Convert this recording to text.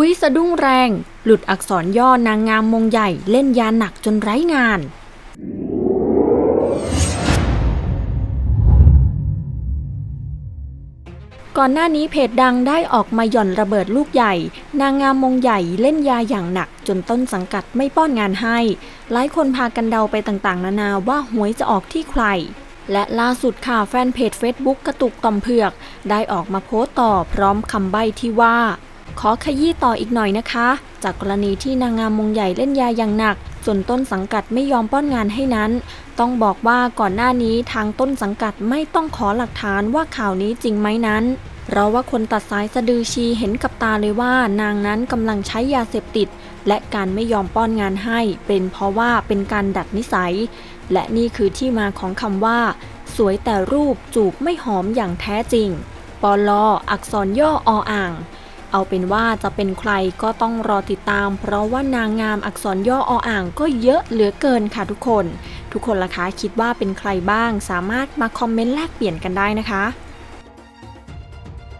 หุ้ยสะดุ้งแรง หลุดอักษรย่อนางงามมงใหญ่เล่นยาหนักจนไร้งาน ก่อนหน้านี้เพจดังได้ออกมาหย่อนระเบิดลูกใหญ่ นางงามมงใหญ่เล่นยาอย่างหนักจนต้นสังกัดไม่ป้อนงานให้ หลายคนพากันเดาไปต่างๆ นานาว่าหวยจะออกที่ใครและล่าสุดค่ะแฟนเพจ Facebook กระตุกต่อมเผือก ได้ออกมาโพสต์ต่อพร้อมคำใบ้ที่ว่า ขอขยี้ต่ออีกหน่อยนะคะ จากกรณีที่นางงามมงใหญ่เล่นยาอย่างหนักจนต้นสังกัดไม่ยอมป้อนงานให้นั้น ต้องบอกว่าก่อนหน้านี้ทางต้นสังกัดไม่ต้องขอหลักฐานว่าข่าวนี้จริงไหมนั้นเพราะว่าคนตัดสายสะดือชีเห็นกับตาเลยว่านางนั้นกำลังใช้ยาเสพติด และการไม่ยอมป้อนงานให้ เป็นเพราะว่าเป็นการดัดนิสัย และนี่คือที่มาของคำว่า สวยแต่รูปจูบไม่หอมอย่างแท้จริงปลออักษรย่อออ่าง เอาเป็นว่าจะเป็นใครก็ต้องรอติดตาม เพราะว่านางงามอักษรย่อออ่างก็เยอะเหลือเกินค่ะทุกคน ทุกคนล่ะคะคิดว่าเป็นใครบ้าง สามารถมาคอมเมนต์แลกเปลี่ยนกันได้นะคะ